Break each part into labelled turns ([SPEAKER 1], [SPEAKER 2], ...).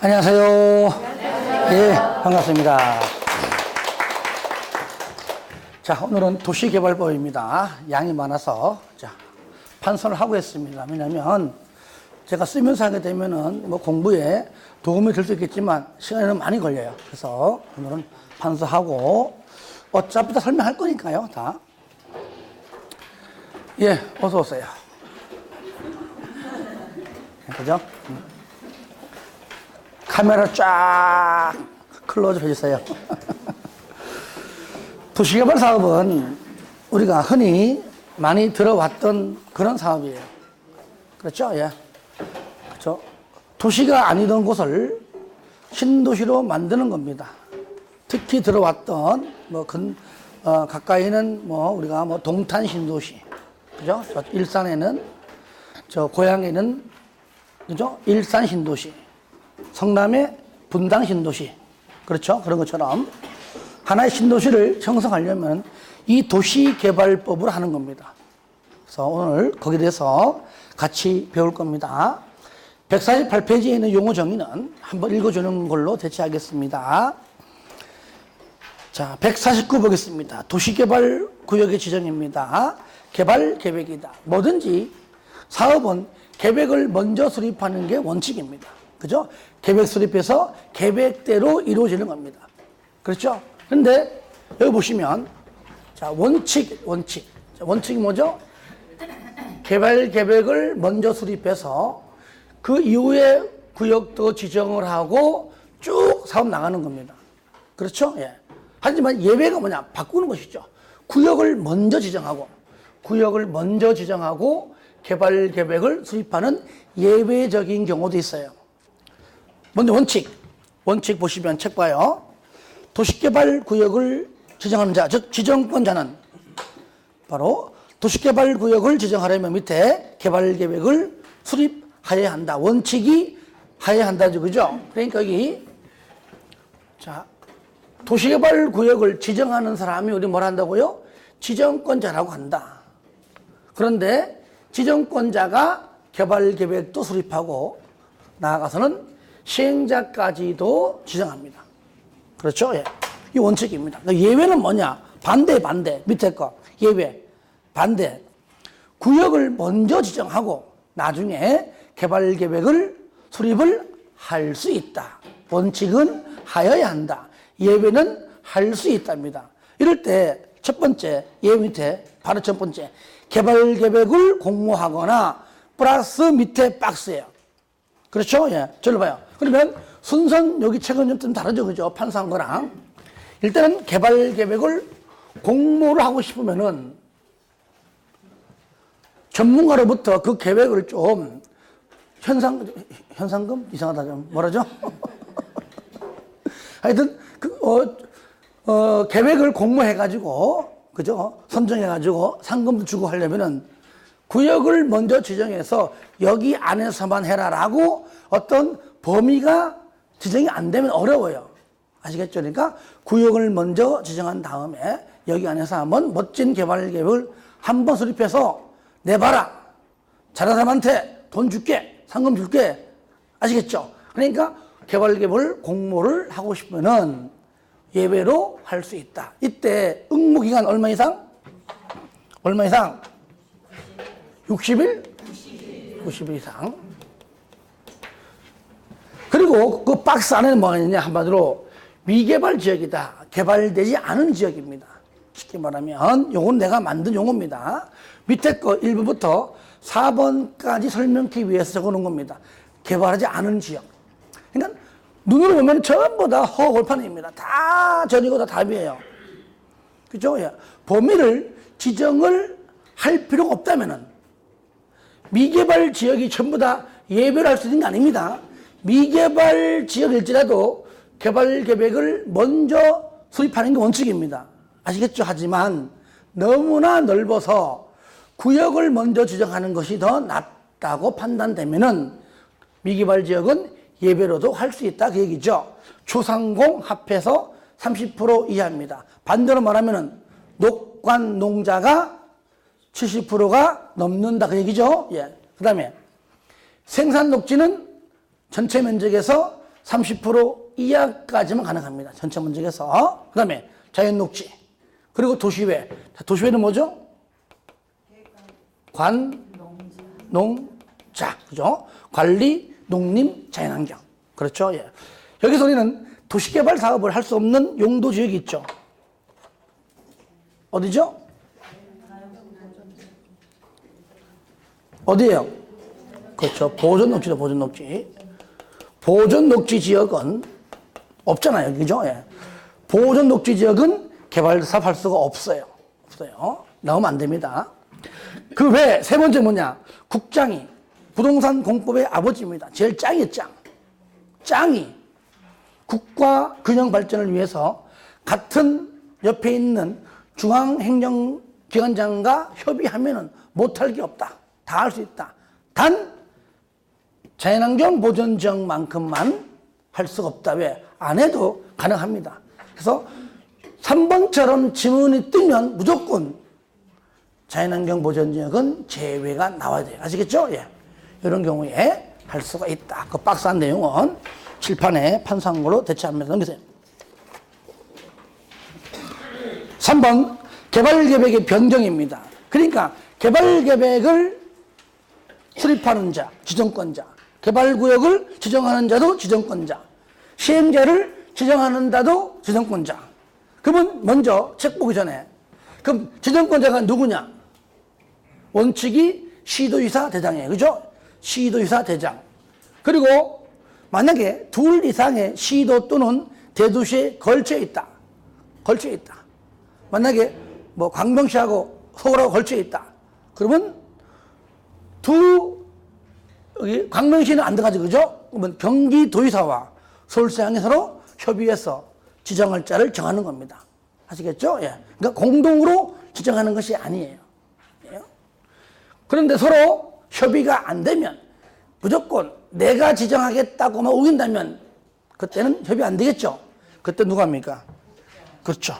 [SPEAKER 1] 안녕하세요. 예, 반갑습니다. 자, 오늘은 도시개발법입니다. 양이 많아서 자, 판선을 하고 있습니다. 왜냐면 제가 쓰면서 하게 되면은 뭐 공부에 도움이 될 수 있겠지만 시간은 많이 걸려요. 그래서 오늘은 판서하고 어차피 다 설명할 거니까요, 다. 예, 어서 오세요. 그죠? 카메라 쫙 클로즈 해주세요. 도시개발 사업은 우리가 흔히 많이 들어왔던 그런 사업이에요. 그렇죠? 예. 그렇죠? 도시가 아니던 곳을 신도시로 만드는 겁니다. 특히 들어왔던 뭐 근, 어, 가까이는 뭐 우리가 뭐 동탄 신도시, 그죠? 저 일산에는 저 고향에는 그죠? 일산 신도시, 성남의 분당 신도시, 그렇죠? 그런 것처럼 하나의 신도시를 형성하려면 이 도시개발법을 하는 겁니다. 그래서 오늘 거기에 대해서 같이 배울 겁니다. 148페이지에 있는 용어 정의는 한번 읽어주는 걸로 대체하겠습니다. 자, 149 보겠습니다. 도시개발 구역의 지정입니다. 개발 계획이다. 뭐든지 사업은 계획을 먼저 수립하는 게 원칙입니다. 그죠? 계획 수립해서 계획대로 이루어지는 겁니다. 그렇죠? 근데 여기 보시면 자, 원칙, 원칙. 자, 원칙이 뭐죠? 개발 계획을 먼저 수립해서 그 이후에 구역도 지정을 하고 쭉 사업 나가는 겁니다. 그렇죠? 예. 하지만 예외가 뭐냐? 바꾸는 것이죠. 구역을 먼저 지정하고, 구역을 먼저 지정하고 개발 계획을 수립하는 예외적인 경우도 있어요. 먼저 원칙. 원칙 보시면 책 봐요. 도시개발 구역을 지정하는 자, 즉 지정권자는 바로 도시개발 구역을 지정하려면 밑에 개발 계획을 수립하여야 한다. 원칙이 하여야 한다죠. 그죠? 그러니까 여기 자, 도시개발 구역을 지정하는 사람이 우리 뭘 한다고요? 지정권자라고 한다. 그런데 지정권자가 개발 계획도 수립하고 나아가서는 시행자까지도 지정합니다. 그렇죠? 예. 이 원칙입니다. 그러니까 예외는 뭐냐? 반대, 반대. 밑에 거. 예외. 반대. 구역을 먼저 지정하고 나중에 개발 계획을 수립을 할 수 있다. 원칙은 하여야 한다. 예외는 할 수 있답니다. 이럴 때 첫 번째, 예외 밑에 바로 첫 번째. 개발 계획을 공모하거나 플러스 밑에 박스예요. 그렇죠? 예. 저를 봐요. 그러면 순선 여기 책은 좀 다르죠. 그죠? 판사한 거랑. 일단은 개발 계획을 공모를 하고 싶으면은 전문가로부터 그 계획을 좀 현상, 현상금? 이상하다. 좀 뭐라죠? 하여튼, 그, 어, 어, 계획을 공모해가지고, 그죠? 선정해가지고 상금도 주고 하려면은 구역을 먼저 지정해서 여기 안에서만 해라라고 어떤 범위가 지정이 안 되면 어려워요. 아시겠죠? 그러니까 구역을 먼저 지정한 다음에 여기 안에서 한번 멋진 개발 계획을 한번 수립해서 내봐라. 잘하는 사람한테 돈 줄게. 상금 줄게. 아시겠죠? 그러니까 개발 계획을 공모를 하고 싶으면은 예외로 할 수 있다. 이때 응모 기간 얼마 이상? 얼마 이상? 60일? 90일 이상. 그리고 그 박스 안에는 뭐가 있느냐 한마디로 미개발 지역이다. 개발되지 않은 지역입니다. 쉽게 말하면 요건 내가 만든 용어입니다. 밑에 거 1부부터 4번까지 설명기 위해서 적어놓은 겁니다. 개발하지 않은 지역. 그러니까 눈으로 보면 전부 다 허골판입니다. 다 전이고 다 답이에요. 그죠? 예. 범위를 지정을 할 필요가 없다면은 미개발 지역이 전부 다 예배를 할수 있는 게 아닙니다. 미개발 지역일지라도 개발 계획을 먼저 수립하는 게 원칙입니다. 아시겠죠? 하지만 너무나 넓어서 구역을 먼저 지정하는 것이 더 낫다고 판단되면은 미개발 지역은 예배로도 할 수 있다 그 얘기죠. 초상공 합해서 30% 이하입니다. 반대로 말하면은 녹관 농자가 70%가 넘는다 그 얘기죠. 예. 그다음에 생산 녹지는 전체 면적에서 30% 이하까지만 가능합니다. 전체 문제에서. 그 다음에 자연 녹지. 그리고 도시회. 자, 도시회는 뭐죠? 관, 농 자. 그죠? 관리, 농림, 자연환경. 그렇죠? 예. 여기서 우리는 도시개발 사업을 할 수 없는 용도 지역이 있죠. 어디죠? 어디예요? 그렇죠. 보존 녹지도 보존 녹지. 보존 녹지 지역은 없잖아요. 그죠? 예. 보존 녹지 지역은 개발 사업 할 수가 없어요. 없어요. 나오면 안 됩니다. 그 외에 세 번째 뭐냐? 국장이 부동산 공법의 아버지입니다. 제일 짱이 짱. 짱이 국가 균형 발전을 위해서 같은 옆에 있는 중앙행정기관장과 협의하면은 못할 게 없다. 다 할 수 있다. 단 자연환경 보전 지역만큼만 할 수가 없다. 왜? 안 해도 가능합니다. 그래서 3번처럼 지문이 뜨면 무조건 자연환경 보전 지역은 제외가 나와야 돼요. 아시겠죠? 예. 이런 경우에 할 수가 있다. 그 박스한 내용은 칠판에 걸로 대체하면서 넘기세요. 3번 개발계획의 변경입니다. 그러니까 개발계획을 수립하는 자, 지정권자, 개발구역을 지정하는 자도 지정권자, 시행자를 지정하는 자도 지정권자. 그러면 먼저 책 보기 전에 그럼 지정권자가 누구냐? 원칙이 시도의사 대장이에요. 그죠? 시도의사 대장. 그리고 만약에 둘 이상의 시도 또는 대도시에 걸쳐 있다. 걸쳐 있다. 만약에 뭐 광명시하고 서울하고 걸쳐 있다. 그러면 두 광명시는 안 들어가죠. 그죠? 그러면 경기도의사와 서울시장이 서로 협의해서 지정할 자를 정하는 겁니다. 아시겠죠? 예. 그러니까 공동으로 지정하는 것이 아니에요. 예. 그런데 서로 협의가 안 되면 무조건 내가 지정하겠다고만 우긴다면 그때는 협의 안 되겠죠? 그때 누가 합니까? 그렇죠.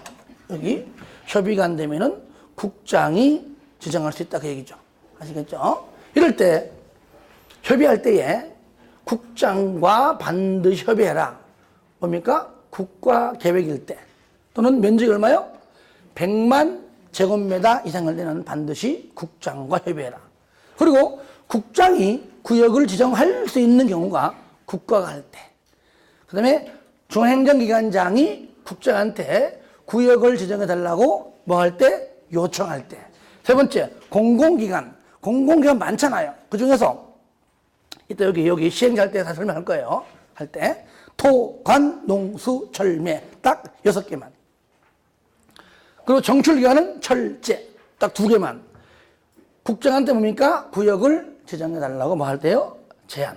[SPEAKER 1] 여기 협의가 안 되면은 국장이 지정할 수 있다 그 얘기죠. 아시겠죠? 이럴 때 협의할 때에 국장과 반드시 협의해라. 뭡니까? 국가 계획일 때 또는 면적이 얼마요? 100만 제곱미터 이상을 되는 반드시 국장과 협의해라. 그리고 국장이 구역을 지정할 수 있는 경우가 국가가 할 때. 그 다음에 중앙행정기관장이 국장한테 구역을 지정해 달라고 뭐 할 때? 요청할 때. 세 번째, 공공기관. 공공기관 많잖아요. 그 중에서 이따 여기, 여기 시행할 때 다 설명할 거예요. 할 때. 토, 관, 농수, 철매. 딱 여섯 개만. 그리고 정출기관은 철제. 딱 두 개만. 국장한테 뭡니까? 구역을 지정해 달라고 뭐 할 때요? 제안.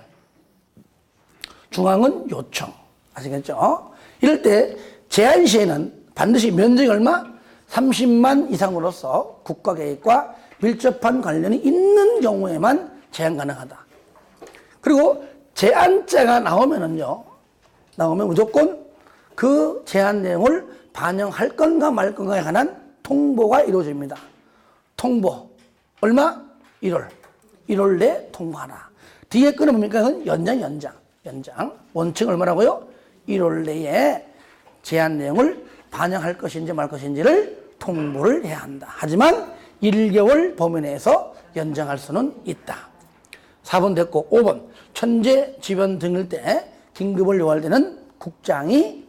[SPEAKER 1] 중앙은 요청. 아시겠죠? 이럴 때 제한 시에는 반드시 면적이 얼마? 30만 이상으로서 국가 계획과 밀접한 관련이 있는 경우에만 제한 가능하다. 그리고 제한자가 나오면은요, 나오면 무조건 그 제한 내용을 반영할 건가 말 건가에 관한 통보가 이루어집니다. 통보. 얼마? 1월. 1월 내 통보하라. 뒤에 끊어 뭡니까? 그건 연장, 연장. 연장. 원칙 얼마라고요? 1월 내에 제한 내용을 반영할 것인지 말 것인지를 통보를 해야 한다. 하지만 1개월 범위 내에서 연장할 수는 있다. 4번 됐고 5번 천재 지변 등일 때 긴급을 요할 때는 국장이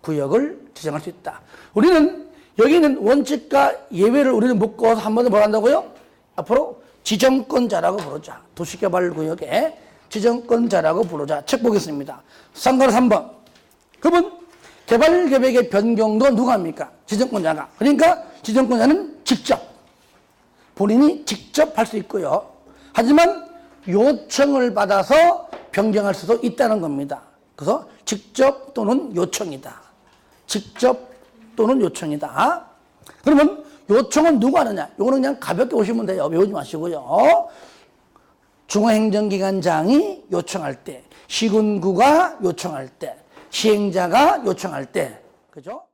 [SPEAKER 1] 구역을 지정할 수 있다. 우리는 여기는 원칙과 예외를 우리는 묶어서 한번더뭐 한다고요? 앞으로 지정권자라고 부르자. 도시개발구역의 지정권자라고 부르자. 책 보겠습니다. 상관 3번. 그러면 개발계획의 변경도 누가 합니까? 지정권자가. 그러니까 지정권자는 직접 본인이 직접 할 수 있고요. 하지만 요청을 받아서 변경할 수도 있다는 겁니다. 그래서 직접 또는 요청이다. 직접 또는 요청이다. 그러면 요청은 누가 하느냐? 요거는 그냥 가볍게 오시면 돼요. 외우지 마시고요. 중앙행정기관장이 요청할 때, 시군구가 요청할 때, 시행자가 요청할 때, 그죠?